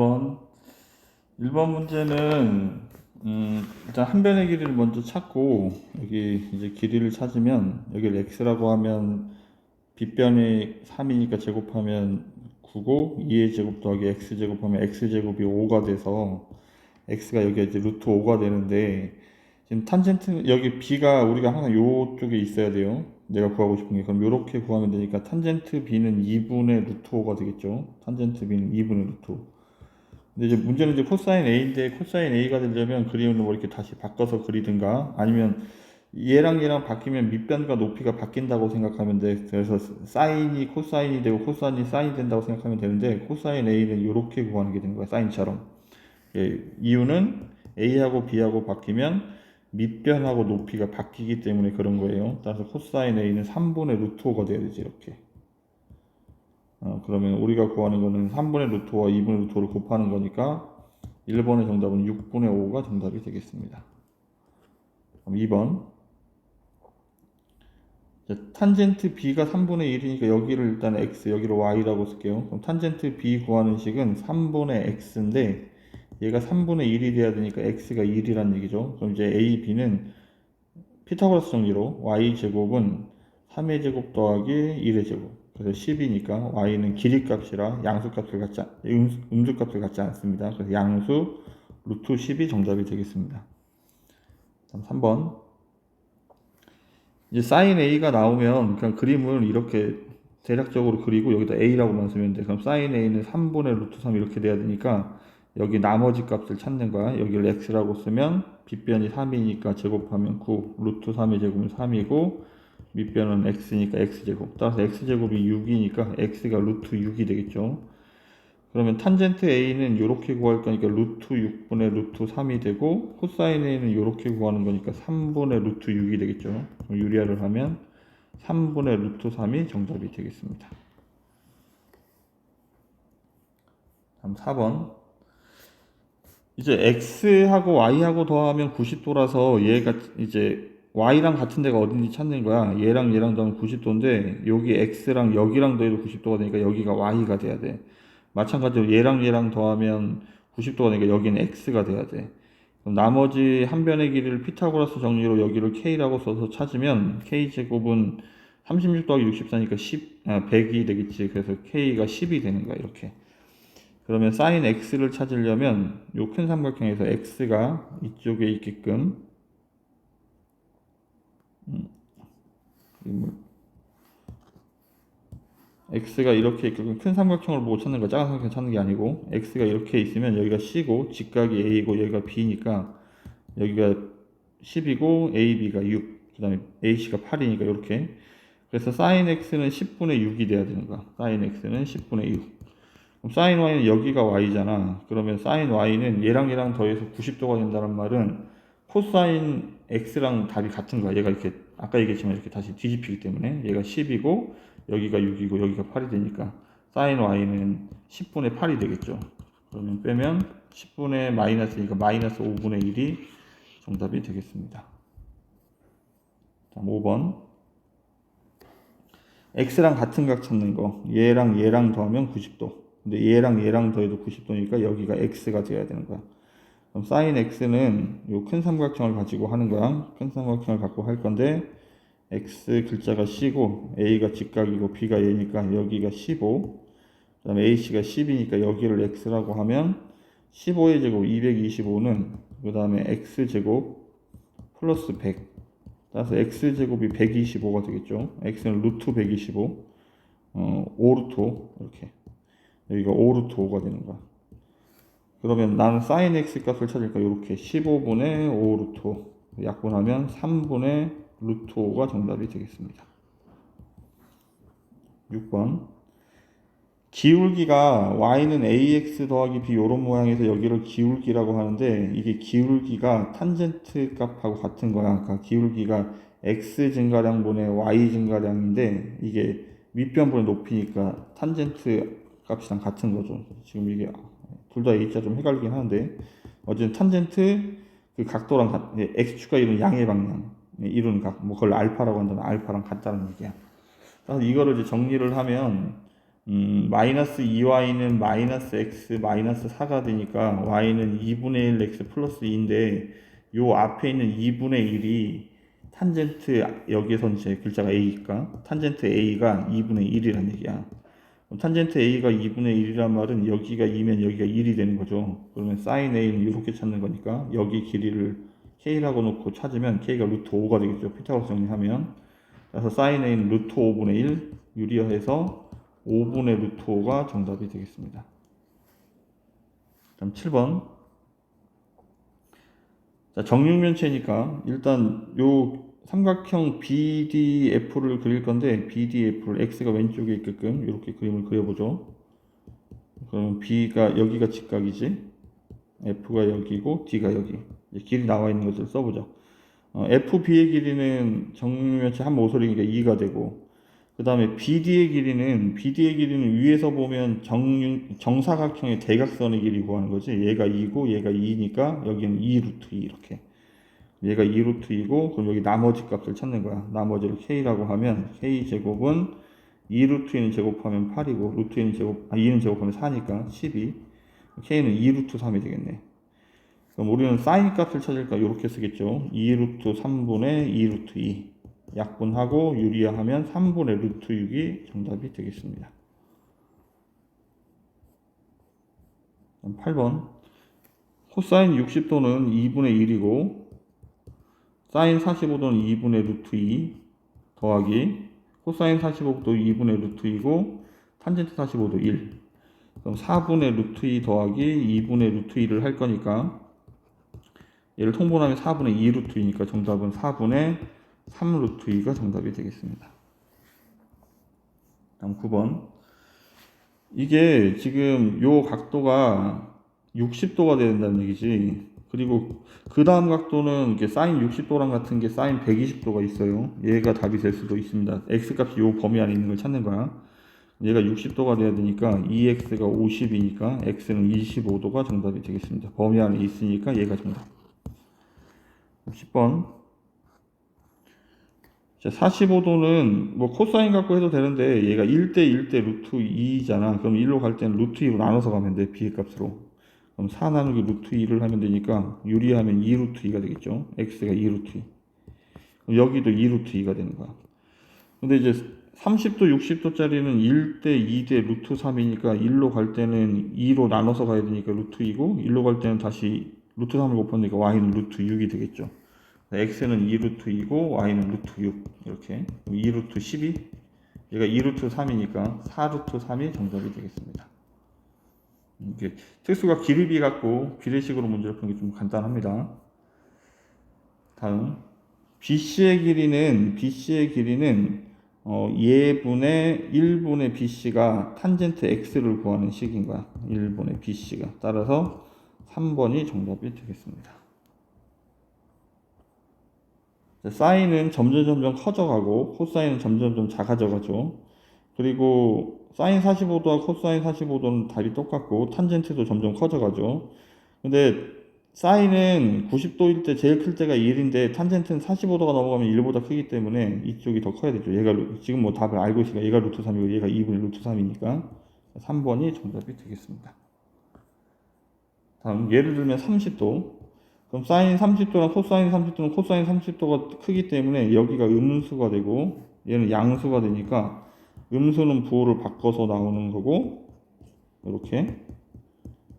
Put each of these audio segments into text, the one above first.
1번 1번 문제는 음, 일단 한 변의 길이를 먼저 찾고 여기 이제 길이를 찾으면 여기를 x라고 하면 빗변이 3이니까 제곱하면 9고 2의 제곱 더하기 x 제곱하면 x 제곱이 5가 돼서 x가 여기 이제 루트 5가 되는데 지금 탄젠트 여기 b가 우리가 항상 요쪽에 있어야 돼요. 내가 구하고 싶은 게 그럼 요렇게 구하면 되니까 탄젠트 b는 2분의 루트 5가 되겠죠. 탄젠트 b는 2분의 루트 5. 근데 이제 문제는 이제 코사인 A인데 코사인 A가 되려면 그림을 뭐 이렇게 다시 바꿔서 그리든가 아니면 얘랑 얘랑 바뀌면 밑변과 높이가 바뀐다고 생각하면 돼. 그래서 사인이 코사인이 되고 코사인이 사인이 된다고 생각하면 되는데 코사인 A는 이렇게 구하는 게 되는 거야. 사인처럼. 예, 이유는 A하고 B하고 바뀌면 밑변하고 높이가 바뀌기 때문에 그런 거예요. 따라서 코사인 A는 3분의 루트 5가 돼야 되지 이렇게. 어, 그러면 우리가 구하는 거는 3분의 루트 5와 2분의 루트 5를 곱하는 거니까 1번의 정답은 6분의 5가 정답이 되겠습니다. 그럼 2번 자, 탄젠트 b가 3분의 1이니까 여기를 일단 x, 여기를 y라고 쓸게요. 그럼 탄젠트 b 구하는 식은 3분의 x인데 얘가 3분의 1이 돼야 되니까 x가 1이란 얘기죠. 그럼 이제 a, b는 피타고라스 정리로 y 제곱은 3의 제곱 더하기 1의 제곱. 그래서 10이니까 y는 길이 값이라 양수 값을 갖지 않, 음, 음수 값을 갖지 않습니다. 그래서 양수 루트 10이 정답이 되겠습니다. 다음 3번. 이제 사인 a가 나오면 그냥 그림을 이렇게 대략적으로 그리고 여기다 a라고만 쓰면 돼. 그럼 사인 a는 3분의 루트 3 이렇게 돼야 되니까 여기 나머지 값을 찾는 거야. 여기를 x라고 쓰면 빗변이 3이니까 제곱하면 9, 루트 3의 제곱은 3이고 밑변은 x니까 x제곱. 따라서 x제곱이 6이니까 x가 루트 6이 되겠죠. 그러면 탄젠트 a는 이렇게 구할 거니까 루트 6분의 루트 3이 되고 코사인 a는 이렇게 구하는 거니까 3분의 루트 6이 되겠죠. 유리화를 하면 3분의 루트 3이 정답이 되겠습니다. 다음 4번. 이제 x하고 y하고 더하면 90도라서 얘가 이제 y랑 같은 데가 어딘지 찾는 거야. 얘랑 얘랑 더하면 90도인데 여기 x랑 여기랑 더해도 90도가 되니까 여기가 y가 돼야 돼. 마찬가지로 얘랑 얘랑 더하면 90도가 되니까 여기는 x가 돼야 돼. 그럼 나머지 한 변의 길이를 피타고라스 정리로 여기를 k라고 써서 찾으면 k 제곱은 36 더하기 64니까 10, 아, 100이 되겠지. 그래서 k가 10이 되는 거야. 이렇게. 그러면 sin x를 찾으려면 요 큰 삼각형에서 x가 이쪽에 있게끔 음, x가 이렇게 있게끔 큰 삼각형을 보고 찾는 거 작은 삼각형 찾는 게 아니고 x가 이렇게 있으면 여기가 c고 직각이 a고 여기가 b니까 여기가 10이고 ab가 6, 그 다음에 ac가 8이니까 이렇게. 그래서 sin x는 10분의 6이 돼야 되는 거야. sin x는 10분의 6 그럼 sin y는 여기가 y잖아. 그러면 sin y는 얘랑 얘랑 더해서 90도가 된다는 말은 코사인 x랑 답이 같은 거야 얘가 이렇게 아까 얘기했지만 이렇게 다시 뒤집히기 때문에 얘가 10이고 여기가 6이고 여기가 8이 되니까 sin y는 10분의 8이 되겠죠. 그러면 빼면 10분의 마이너스니까 마이너스 5분의 1이 정답이 되겠습니다. 다음 5번 x랑 같은 각 찾는 거 얘랑 얘랑 더하면 90도 근데 얘랑 얘랑 더해도 90도니까 여기가 x가 돼야 되는 거야. 그럼 sin x는 요 큰 삼각형을 가지고 하는 거야. 큰 삼각형을 갖고 할 건데 x 글자가 c고 a가 직각이고 b가 얘니까 여기가 15. 그다음에 ac가 10이니까 여기를 x라고 하면 15의 제곱 225는 그다음에 x 제곱 플러스 100. 따라서 x 제곱이 125가 되겠죠. x는 루트 125. 어, 5루트 5 이렇게. 여기가 5루트 5가 되는 거야. 그러면 나는 sin x 값을 찾을까 이렇게 15분의 5 루트 5 약분하면 3분의 루트 5가 정답이 되겠습니다. 6번 기울기가 y는 ax 더하기 b 이런 모양에서 여기를 기울기라고 하는데 이게 기울기가 탄젠트 값하고 같은 거야. 그러니까 기울기가 x 증가량 분의 y 증가량인데 이게 윗변분의 높이니까 탄젠트 값이랑 같은 거죠. 지금 이게 둘 다 a자 좀 헷갈리긴 하는데 어쨌든 탄젠트 그 각도랑 같, 예, x축과 이룬 양의 방향 예, 이룬 각, 뭐 그걸 알파라고 한다면 알파랑 같다는 얘기야. 그래서 이거를 이제 정리를 하면 음, 마이너스 2y는 마이너스 x 마이너스 4가 되니까 y는 2분의 1 x 플러스 2인데 요 앞에 있는 2분의 1이 탄젠트 여기에선 제 글자가 a니까 탄젠트 a가 2분의 1이란 얘기야. 탄젠트 a가 2분의 1이란 말은 여기가 2면 여기가 1이 되는 거죠. 그러면 사인 a는 이렇게 찾는 거니까 여기 길이를 k라고 놓고 찾으면 k가 루트 5가 되겠죠. 피타고라스 정리하면. 그래서 사인 a는 루트 5분의 1 유리화해서 5분의 루트 5가 정답이 되겠습니다. 그럼 7번. 자, 정육면체니까 일단 요 삼각형 BDF를 그릴 건데 BDF를 X가 왼쪽에 있게끔 이렇게 그림을 그려보죠. 그러면 B가 여기가 직각이지. F가 여기고 D가 여기. 길이 나와 있는 것을 써보죠. 어, FB의 길이는 정육면체 한 모서리니까 2가 되고 그 다음에 BD의 길이는 BD의 길이는 위에서 보면 정, 정사각형의 대각선의 길이 구하는 거지. 얘가 2고 얘가 2니까 여기는 2 루트 2 이렇게. 얘가 2 루트 2고 그럼 여기 나머지 값을 찾는 거야. 나머지를 k라고 하면 k 제곱은 2 루트 2는 제곱하면 8이고 루트 2는 제곱 아 2는 제곱하면 4니까 12. k는 2 루트 3이 되겠네. 그럼 우리는 사인 값을 찾을까 이렇게 쓰겠죠. 2 루트 3분의 2 루트 2. 약분하고 유리화하면 3분의 루트 6이 정답이 되겠습니다. 8번 코사인 60도는 2분의 1이고 사인 45도는 2분의 루트 2 더하기 코사인 45도 2분의 루트 2고 탄젠트 45도 1 그럼 4분의 루트 2 더하기 2분의 루트 2를 할 거니까 얘를 통분하면 4분의 2 루트 2니까 정답은 4분의 3 루트 2가 정답이 되겠습니다. 다음 9번. 이게 지금 요 각도가 60도가 된다는 얘기지. 그리고 그 다음 각도는 이게 사인 60도랑 같은 게 사인 120도가 있어요. 얘가 답이 될 수도 있습니다. x 값이 요 범위 안에 있는 걸 찾는 거야. 얘가 60도가 돼야 되니까 2x가 50이니까 x는 25도가 정답이 되겠습니다. 범위 안에 있으니까 얘가 정답. 10번. 자, 45도는 뭐 코사인 갖고 해도 되는데 얘가 1대 1대 루트 2잖아. 그럼 1로 갈 때는 루트 2로 나눠서 가면 돼. b의 값으로. 그럼 4 나누기 루트 2를 하면 되니까 유리하면 2 루트 2가 되겠죠. x가 2 루트 2. 그럼 여기도 2 루트 2가 되는 거야. 근데 이제 30도, 60도짜리는 1대 2대 루트 3이니까 1로 갈 때는 2로 나눠서 가야 되니까 루트 2고 1로 갈 때는 다시 루트 3을 곱하니까 y는 루트 6이 되겠죠. x는 2루트 2고 y는 루트 6 이렇게 2루트 12 얘가 2루트 3이니까 4루트 3이 정답이 되겠습니다. 이게 특수가 기르비 갖고 비례식으로 문제를 푸는 게 좀 간단합니다. 다음 BC의 길이는 BC의 길이는 어, 예분의 1분의 BC가 탄젠트 X를 구하는 식인 거야. 1분의 BC가. 따라서 3번이 정답이 되겠습니다. 사인은 점점 점점 커져가고 코사인은 점점 점 작아져가죠. 그리고 사인 45도와 코사인 45도는 답이 똑같고 탄젠트도 점점 커져가죠. 근데 사인은 90도일 때 제일 클 때가 1인데 탄젠트는 45도가 넘어가면 1보다 크기 때문에 이쪽이 더 커야 되죠. 얘가 지금 뭐 답을 알고 있으니까 얘가 루트 3이고 얘가 2분의 루트 3이니까 3번이 정답이 되겠습니다. 다음 예를 들면 30도 그럼 사인 30도랑 코사인 30도는 코사인 30도가 크기 때문에 여기가 음수가 되고 얘는 양수가 되니까 음수는 부호를 바꿔서 나오는 거고 이렇게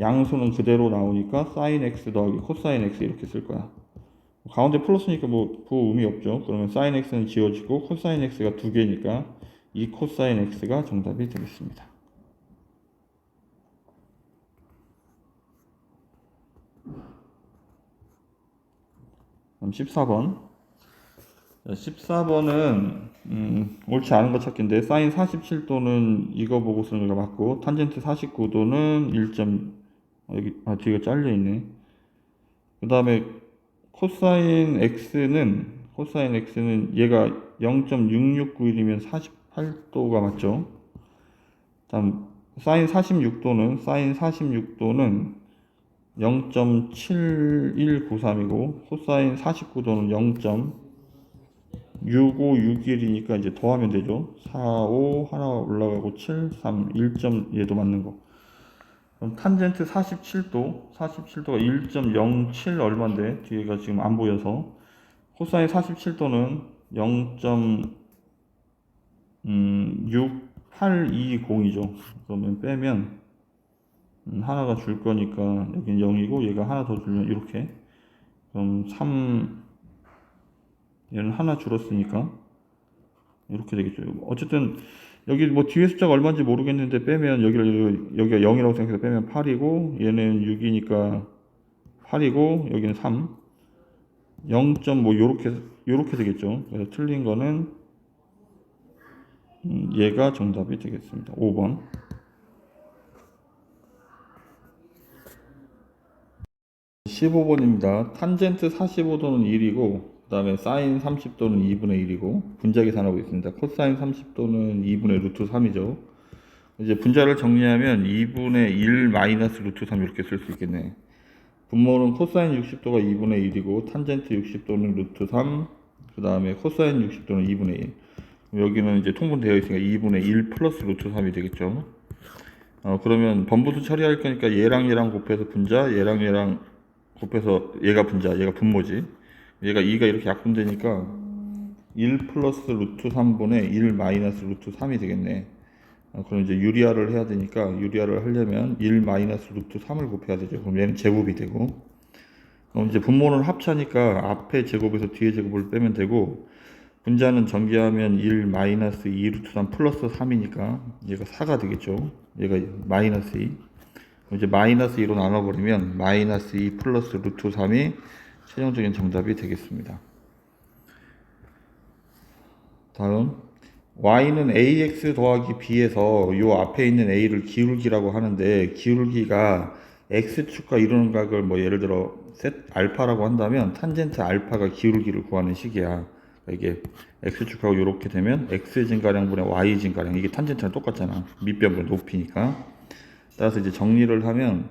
양수는 그대로 나오니까 사인 x 더하기 코사인 x 이렇게 쓸 거야. 가운데 플러스니까 뭐 부호 의미 없죠. 그러면 사인 x는 지워지고 코사인 x가 두 개니까 이 코사인 x가 정답이 되겠습니다. 그럼 14번. 14번은 음, 옳지 않은 거 찾기인데 사인 47도는 이거 보고 쓰는 거 맞고 탄젠트 49도는 1. 아, 여기 아 뒤가 잘려 있네. 그 다음에 코사인 x는 코사인 x는 얘가 0.6691이면 48도가 맞죠. 다음 사인 46도는 사인 46도는 0.7193이고 코사인 49도는 6, 5, 6, 1이니까 이제 더하면 되죠. 4, 5 하나 올라가고 7, 3, 1점 얘도 맞는 거. 그럼 탄젠트 47도, 47도가 1.07 얼마인데 뒤에가 지금 안 보여서 코사인 47도는 0.6820이죠. 그러면 빼면 음, 하나가 줄 거니까 여긴 0이고 얘가 하나 더 줄면 이렇게 그럼 3 얘는 하나 줄었으니까 이렇게 되겠죠. 어쨌든 여기 뭐 뒤에 숫자가 얼마인지 모르겠는데 빼면 여기를 여기가 0이라고 생각해서 빼면 8이고 얘는 6이니까 8이고 여기는 3 0 뭐 요렇게 요렇게 되겠죠. 그래서 틀린 거는 음, 얘가 정답이 되겠습니다. 5번. 15번입니다. 탄젠트 45도는 1이고 그 다음에 사인 30도는 2분의 1이고 분자 계산하고 있습니다. 코사인 30도는 2분의 루트 3이죠. 이제 분자를 정리하면 2분의 1 마이너스 루트 3 이렇게 쓸 수 있겠네. 분모는 코사인 60도가 2분의 1이고 탄젠트 60도는 루트 3, 그 다음에 코사인 60도는 2분의 1. 여기는 이제 통분되어 있으니까 2분의 1 플러스 루트 3이 되겠죠. 어, 그러면 번부수 처리할 거니까 얘랑 얘랑 곱해서 분자, 얘랑 얘랑 곱해서 얘가 분자, 얘가 분모지. 얘가 2가 이렇게 약분되니까 1 플러스 루트 3분의 1 마이너스 루트 3이 되겠네. 어, 그럼 이제 유리화를 해야 되니까 유리화를 하려면 1 마이너스 루트 3을 곱해야 되죠. 그럼 얘는 제곱이 되고. 그럼 이제 분모는 합차니까 앞에 제곱에서 뒤에 제곱을 빼면 되고 분자는 전개하면 1 마이너스 2 루트 3 플러스 3이니까 얘가 4가 되겠죠. 얘가 마이너스 2. 그럼 이제 마이너스 2로 나눠버리면 마이너스 2 플러스 루트 3이 최종적인 정답이 되겠습니다. 다음 y는 ax 더하기 b에서 요 앞에 있는 a를 기울기라고 하는데 기울기가 x축과 이루는 각을 뭐 예를 들어 셋 알파라고 한다면 탄젠트 알파가 기울기를 구하는 식이야. 이게 x축하고 이렇게 되면 x 증가량분의 y 증가량 이게 탄젠트랑 똑같잖아. 밑변분 높이니까. 따라서 이제 정리를 하면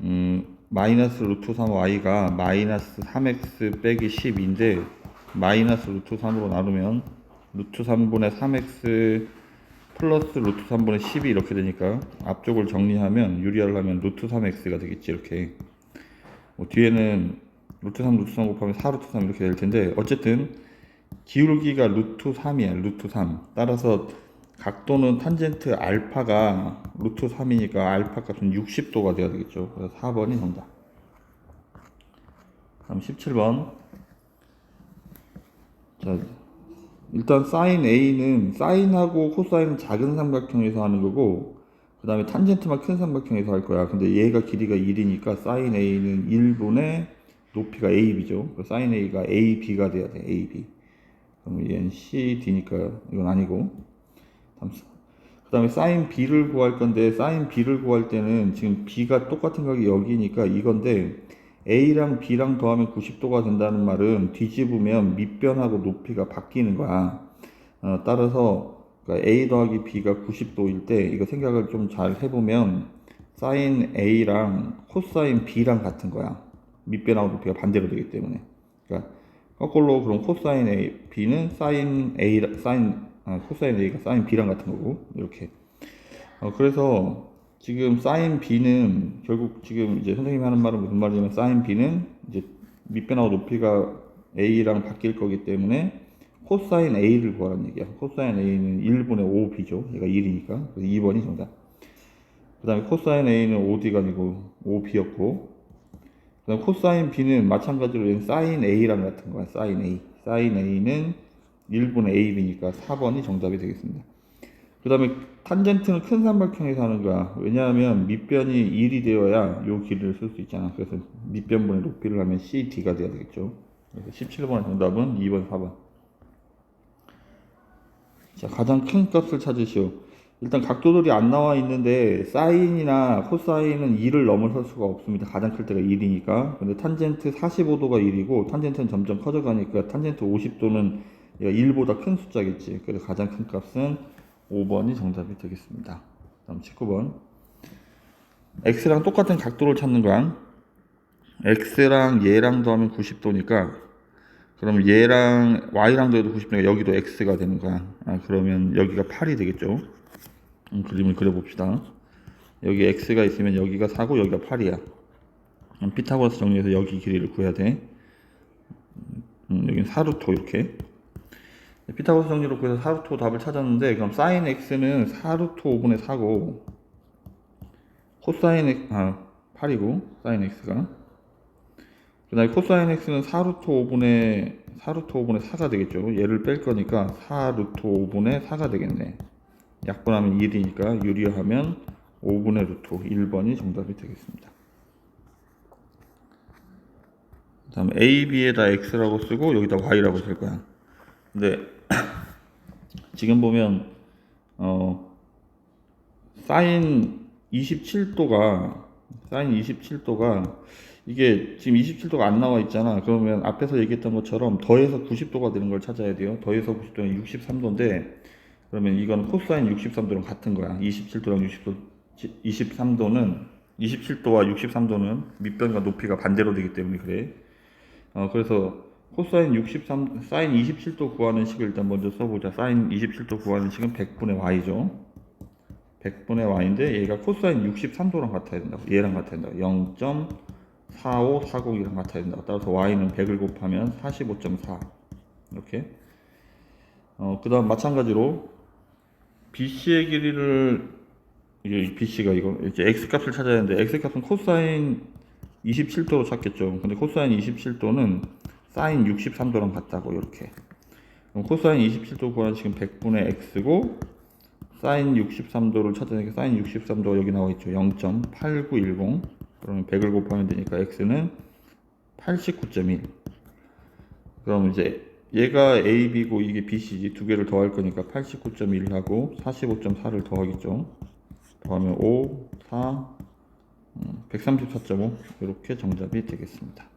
음, 마이너스 루트 3y가 마이너스 3x 빼기 10인데 마이너스 루트 3으로 나누면 루트 3분의 3x 플러스 루트 3분의 10이 이렇게 되니까 앞쪽을 정리하면 유리화를 하면 루트 3x가 되겠지 이렇게. 뭐 뒤에는 루트 3 루트 3 곱하면 4 루트 3 이렇게 될 텐데 어쨌든 기울기가 루트 3이야 루트 3 따라서 각도는 탄젠트 알파가 루트 3이니까 알파 값은 60도가 돼야 되겠죠. 그래서 4번이 정답 다음 17번. 자 일단 사인 A는 사인하고 코사인은 작은 삼각형에서 하는 거고 그 다음에 탄젠트만 큰 삼각형에서 할 거야. 근데 얘가 길이가 1이니까 사인 A는 1분의 높이가 AB죠. 사인 A가 AB가 돼야 돼 AB 그럼 얘는 CD니까 이건 아니고 그 다음에 사인 B를 구할 건데 사인 B를 구할 때는 지금 B가 똑같은 각이 여기니까 이건데 A랑 B랑 더하면 90도가 된다는 말은 뒤집으면 밑변하고 높이가 바뀌는 거야. 어, 따라서 그러니까 A 더하기 B가 90도일 때 이거 생각을 좀 잘 해보면 사인 A랑 코사인 B랑 같은 거야. 밑변하고 높이가 반대로 되기 때문에. 그러니까 거꾸로 그럼 코사인 A, B는 사인 A, 사인 아, 코사인 A가 사인 B랑 같은 거고 이렇게. 어, 그래서 지금 사인 B는 결국 지금 이제 선생님이 하는 말은 무슨 말이냐면 사인 B는 이제 밑변하고 높이가 A랑 바뀔 거기 때문에 코사인 A를 구하라는 얘기야. 코사인 A는 1분의 5B죠. 얘가 1이니까. 그래서 2번이 정답. 그 다음에 코사인 A는 5D가 아니고 5B였고 그 다음에 코사인 B는 마찬가지로 사인 A랑 같은 거야. 사인 A. 사인 A는 1분의 A이니까 4번이 정답이 되겠습니다. 그 다음에 탄젠트는 큰 삼각형에서 하는 거야. 왜냐하면 밑변이 1이 되어야 요 길이를 쓸 수 있잖아. 그래서 밑변분의 높이를 하면 CD가 돼야 되겠죠. 그래서 17번의 정답은 2번, 4번. 자, 가장 큰 값을 찾으시오. 일단 각도들이 안 나와 있는데 사인이나 코사인은 2를 넘어설 수가 없습니다. 가장 클 때가 1이니까. 근데 탄젠트 45도가 1이고 탄젠트는 점점 커져가니까 탄젠트 50도는 얘가 1보다 큰 숫자겠지. 그래서 가장 큰 값은 5번이 정답이 되겠습니다. 다음 19번. x랑 똑같은 각도를 찾는 거야. x랑 얘랑 더하면 90도니까 그럼 얘랑 y랑도 해도 90도니까 여기도 x가 되는 거야. 아, 그러면 여기가 8이 되겠죠. 음, 그림을 그려봅시다. 여기 x가 있으면 여기가 4고 여기가 8이야. 그럼 피타고라스 정리해서 여기 길이를 구해야 돼. 음, 여기는 4루토 이렇게. 피타고라스 정리로 구해서 4루토 답을 찾았는데 그럼 사인 x는 4루토 5분의 4고 코사인 x 아 8이고 사인 x가. 그 다음에 코사인 x는 4루토 5분의 4루토 5분의 4가 되겠죠. 얘를 뺄 거니까 4루토 5분의 4가 되겠네. 약분하면 1이니까 유리하면 5분의 루토 1번이 정답이 되겠습니다. 그 다음에 a, b에다 x라고 쓰고 여기다 y라고 쓸 거야. 근데 지금 보면 어 사인 27도가 사인 27도가 이게 지금 27도가 안 나와 있잖아. 그러면 앞에서 얘기했던 것처럼 더해서 90도가 되는 걸 찾아야 돼요. 더해서 90도는 63도인데 그러면 이건 코사인 63도랑 같은 거야. 27도랑 60도 23도는 27도와 63도는 밑변과 높이가 반대로 되기 때문에 그래. 어 그래서 코사인 63 사인 27도 구하는 식을 일단 먼저 써보자. 사인 27도 구하는 식은 100분의 y죠. 100분의 y인데 얘가 코사인 63도랑 같아야 된다고 얘랑 같아야 된다고. 0.4540이랑 같아야 된다고. 따라서 y는 100을 곱하면 45.4 이렇게. 어, 그 다음 마찬가지로 BC의 길이를 이게 BC가 이거 이제 x 값을 찾아야 하는데 x 값은 코사인 27도로 찾겠죠. 근데 코사인 27도는 사인 63도랑 같다고 이렇게 그럼 코사인 27도 구하는 지금 100분의 x고 사인 63도를 찾아내니까 사인 63도가 여기 나와 있죠. 0.8910. 그러면 100을 곱하면 되니까 x는 89.1. 그럼 이제 얘가 a, b고 이게 bc지. 두 개를 더할 거니까 89.1하고 45.4를 더하겠죠. 더하면 5, 4, 음, 134.5 이렇게 정답이 되겠습니다.